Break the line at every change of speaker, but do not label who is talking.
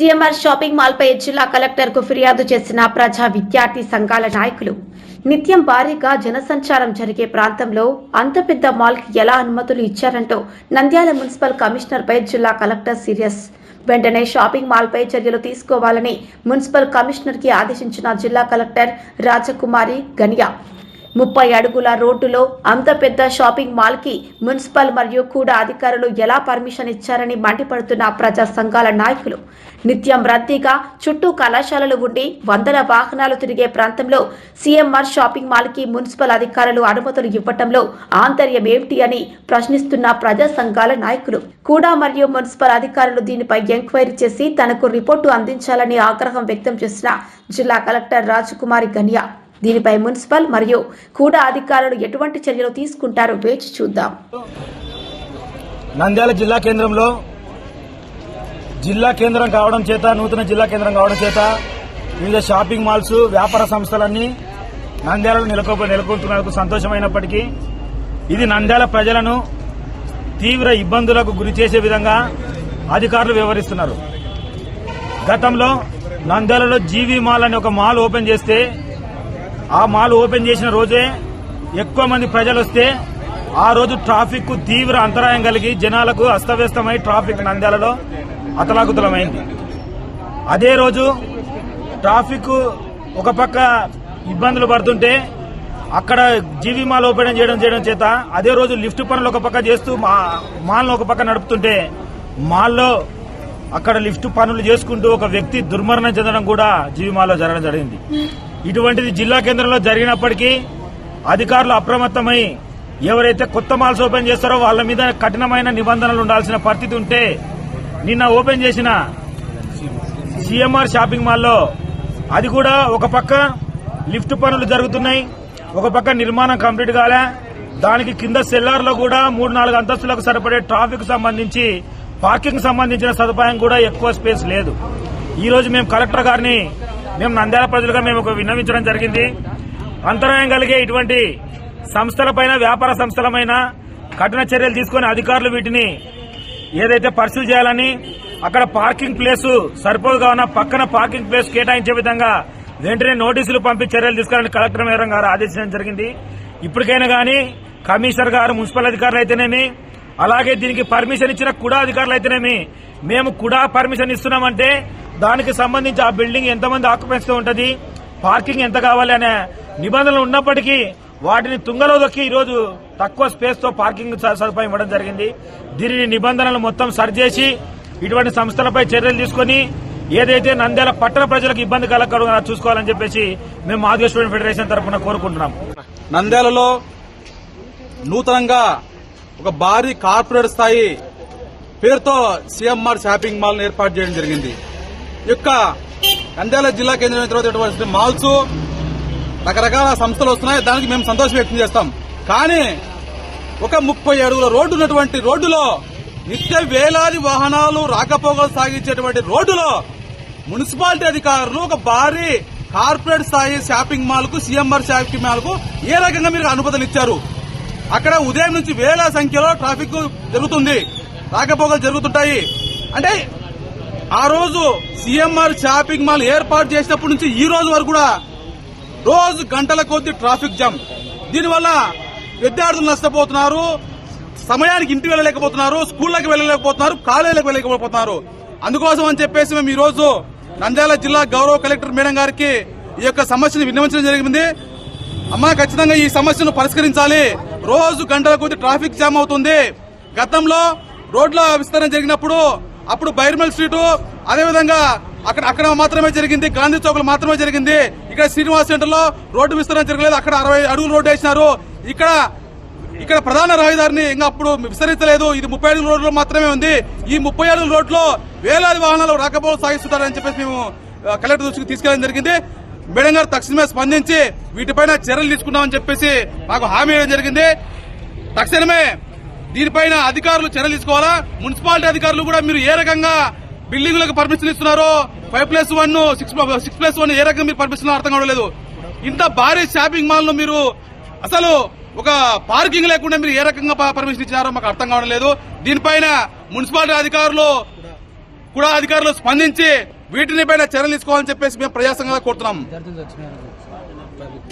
CMR shopping మాల్పై జిల్లా కలెక్టర్కు ఫిర్యాదు చేసిన ప్రజా విద్యార్థి సంఘాల నాయకులు. నిత్యం భారీగా జనసంచారం జరిగే ప్రాంతంలో అంత పెద్ద మాల్కి ఎలా అనుమతులు ఇచ్చారంటూ నంద్యాల మున్సిపల్ కమిషనర్పై జిల్లా కలెక్టర్ సీరియస్. వెంటనే షాపింగ్ మాల్పై చర్యలు తీసుకోవాలని మున్సిపల్ కమిషనర్కి ఆదేశించిన జిల్లా కలెక్టర్ రాజకుమారి గనియా. ముప్పై అడుగుల రోడ్డులో అంత పెద్ద షాపింగ్ మాల్కి మున్సిపల్ మరియు కూడా అధికారులు ఎలా పర్మిషన్ ఇచ్చారని మండిపడుతున్న ప్రజా సంఘాల నాయకులు. నిత్యం రద్దీగా చుట్టూ కళాశాలలు ఉండి వందల వాహనాలు తిరిగే ప్రాంతంలో సీఎంఆర్ షాపింగ్ మాల్కి మున్సిపల్ అధికారులు అనుమతులు ఇవ్వటంలో ఆంతర్యం ఏమిటి అని ప్రశ్నిస్తున్న ప్రజా సంఘాల నాయకులు. కూడా మరియు మున్సిపల్ అధికారులు దీనిపై ఎంక్వైరీ చేసి తనకు రిపోర్టు అందించాలని ఆగ్రహం వ్యక్తం చేసిన జిల్లా కలెక్టర్ రాజకుమారి గనియా. దీనిపై మున్సిపల్ మరియు కూడా అధికారులు ఎటువంటి చర్యలు తీసుకుంటారో వేచి చూద్దాం.
నంద్యాల జిల్లా కేంద్రంలో జిల్లా కేంద్రం కావడం చేత నూతన జిల్లా కేంద్రం కావడం చేత వివిధ షాపింగ్ మాల్స్ వ్యాపార సంస్థలన్నీ నంద్యాలలో నెలకొ నెలకొల్తున్నందుకు సంతోషమైనప్పటికీ ఇది నంద్యాల ప్రజలను తీవ్ర ఇబ్బందులకు గురి చేసే విధంగా అధికారులు వ్యవహరిస్తున్నారు. గతంలో నంద్యాలలో జీవీ మాల్ అనే ఒక మాల్ ఓపెన్ చేస్తే ఆ మాల్ ఓపెన్ చేసిన రోజే ఎక్కువ మంది ప్రజలు వస్తే ఆ రోజు ట్రాఫిక్కు తీవ్ర అంతరాయం కలిగి జనాలకు అస్తవ్యస్తమై ట్రాఫిక్ నంద్యాలలో అతలాకుతలమైంది. అదే రోజు ట్రాఫిక్ ఒక పక్క ఇబ్బందులు పడుతుంటే అక్కడ జీవీ మాల్ ఓపెన్ చేయడం చేయడం చేత అదే రోజు లిఫ్ట్ పనులు ఒక పక్క చేస్తూ మా- మాల్ను ఒక పక్క నడుపుతుంటే మాల్లో అక్కడ లిఫ్ట్ పనులు చేసుకుంటూ ఒక వ్యక్తి దుర్మరణం చెందడం కూడా జీవీ మాల్లో జరగడం జరిగింది. ఇటువంటిది జిల్లా కేంద్రంలో జరిగినప్పటికీ అధికారులు అప్రమత్తమై ఎవరైతే కొత్త మాల్స్ ఓపెన్ చేస్తారో వాళ్ళ మీద కఠినమైన నిబంధనలు ఉండాల్సిన పరిస్థితి ఉంటే నిన్న ఓపెన్ చేసిన సిఎంఆర్ షాపింగ్ మాల్లో అది కూడా ఒక పక్క లిఫ్ట్ పనులు జరుగుతున్నాయి ఒక పక్క నిర్మాణం కంప్లీట్ కాలే. దానికి కింద సెల్లార్లో కూడా మూడు నాలుగు అంతస్తులకు సరిపడే ట్రాఫిక్ సంబంధించి పార్కింగ్ సంబంధించిన సదుపాయం కూడా ఎక్కువ స్పేస్ లేదు. ఈ రోజు మేము కలెక్టర్ గారిని మేము నంద్యాల ప్రజలుగా మేము ఒక విన్నవించడం జరిగింది. అంతరాయం కలిగే ఇటువంటి సంస్థలపైన వ్యాపార సంస్థలపైన కఠిన చర్యలు తీసుకుని అధికారులు వీటిని ఏదైతే పరిశీలి చేయాలని అక్కడ పార్కింగ్ ప్లేస్ సరిపోదు కావున పక్కన పార్కింగ్ ప్లేస్ కేటాయించే విధంగా వెంటనే నోటీసులు పంపి చర్యలు తీసుకోవాలని కలెక్టర్ మేడం గారు ఆదేశించడం జరిగింది. ఇప్పటికైనా కానీ కమిషనర్ గారు మున్సిపల్ అధికారులు అయితేనేమి అలాగే దీనికి పర్మిషన్ ఇచ్చిన కుడా అధికారులు అయితేనేమి మేము కుడా పర్మిషన్ ఇస్తున్నామంటే దానికి సంబంధించి ఆ బిల్డింగ్ ఎంతమంది ఆక్యుపెన్స్ ఉంటుంది? పార్కింగ్ ఎంత కావాలి అనే నిబంధనలు ఉన్నప్పటికీ వాటిని తుంగలో దొక్కి ఈరోజు తక్కువ స్పేస్తో పార్కింగ్ స- సదుపాయం ఇవ్వడం జరిగింది. దీనిని నిబంధనలు మొత్తం సరిచేసి ఇటువంటి సంస్థలపై చర్యలు తీసుకుని ఏదైతే నంద్యాల పట్టణ ప్రజలకు ఇబ్బంది కలగకుండా చూసుకోవాలని చెప్పేసి మేము మాదిగ స్టూడెంట్ ఫెడరేషన్ తరఫున కోరుకుంటున్నాం.
నంద్యాలలో నూతనంగా ఒక భారీ కార్పొరేట్ స్థాయి పేరుతో సిఎంఆర్ షాపింగ్ మాల్ ఏర్పాటు చేయడం జరిగింది. యొక్క నంద్యాల జిల్లా కేంద్రం తర్వాత మాల్స్ రకరకాల సంస్థలు వస్తున్నాయి. దానికి మేము సంతోషం వ్యక్తం చేస్తాం. కానీ ఒక ముప్పై అడుగుల రోడ్డు ఉన్నటువంటి రోడ్డులో నిత్య వేలాది వాహనాలు రాకపోకలు సాగించేటువంటి రోడ్డులో మున్సిపాలిటీ అధికారులు ఒక భారీ కార్పొరేట్ స్థాయి షాపింగ్ మాల్కు సీఎంఆర్ షాపింగ్ మాల్కు ఏ రకంగా మీరు అనుమతులు ఇచ్చారు? అక్కడ ఉదయం నుంచి వేల సంఖ్యలో ట్రాఫిక్ జరుగుతుంది. రాకపోకలు జరుగుతుంటాయి. అంటే ఆ రోజు సీఎంఆర్ షాపింగ్ మాల్ ఏర్పాటు చేసినప్పటి నుంచి ఈ రోజు వరకు కూడా రోజు గంటల కొద్ది ట్రాఫిక్ జామ్. దీనివల్ల విద్యార్థులు నష్టపోతున్నారు సమయానికి ఇంటికి వెళ్ళలేకపోతున్నారు స్కూళ్ళకి వెళ్ళలేకపోతున్నారు కాలేజీలకు వెళ్ళలేకపోతున్నారు. అందుకోసం అని చెప్పేసి మేము ఈ రోజు నంద్యాల జిల్లా గౌరవ కలెక్టర్ మేడం గారికి ఈ యొక్క సమస్యను విన్నవించడం జరిగింది. అమ్మా ఖచ్చితంగా ఈ సమస్యను పరిష్కరించాలి. రోజు గంటల కొద్ది ట్రాఫిక్ జామ్ అవుతుంది. గతంలో రోడ్ల విస్తరణ జరిగినప్పుడు అప్పుడు బైర్మల్ స్ట్రీట్ అదేవిధంగా అక్కడ అక్కడ మాత్రమే జరిగింది. గాంధీ చౌక్ మాత్రమే జరిగింది. ఇక్కడ శ్రీనివాస్ సెంటర్లో రోడ్డు విస్తరణ జరగలేదు. అక్కడ అరవై అడుగులు రోడ్డు వేసినారు. ఇక్కడ ఇక్కడ ప్రధాన రహదారిని ఇంకా అప్పుడు విస్తరించలేదు. ఇది ముప్పై అడుగుల రోడ్లు మాత్రమే ఉంది. ఈ ముప్పై అడుగుల రోడ్లో వేలాది వాహనాలు రాకపోకలు సాగిస్తున్నారని చెప్పేసి మేము కలెక్టర్ దృష్టికి తీసుకెళ్ళడం జరిగింది. మేడం గారు తక్షణమే స్పందించి వీటిపైన చర్యలు తీసుకున్నామని చెప్పేసి మాకు హామీ ఇవ్వడం జరిగింది. తక్షణమే దీనిపైన అధికారులు చర్యలు తీసుకోవాలా? మున్సిపాలిటీ అధికారులు కూడా మీరు ఏ రకంగా బిల్డింగ్లకు పర్మిషన్ ఇస్తున్నారో five plus one six six plus one ఏ రకంగా మీరు పర్మిషన్ అర్థం కావడం ఇంత భారీ షాపింగ్ మాల్ను మీరు అసలు ఒక పార్కింగ్ లేకుండా మీరు ఏ రకంగా పర్మిషన్ ఇచ్చినారో మాకు అర్థం కావడం లేదు. దీనిపైన మున్సిపాలిటీ అధికారులు కూడా అధికారులు స్పందించి వీటిని పైన చర్యలు తీసుకోవాలని చెప్పేసి మేము ప్రజాసంఘంగా కోరుతున్నాం.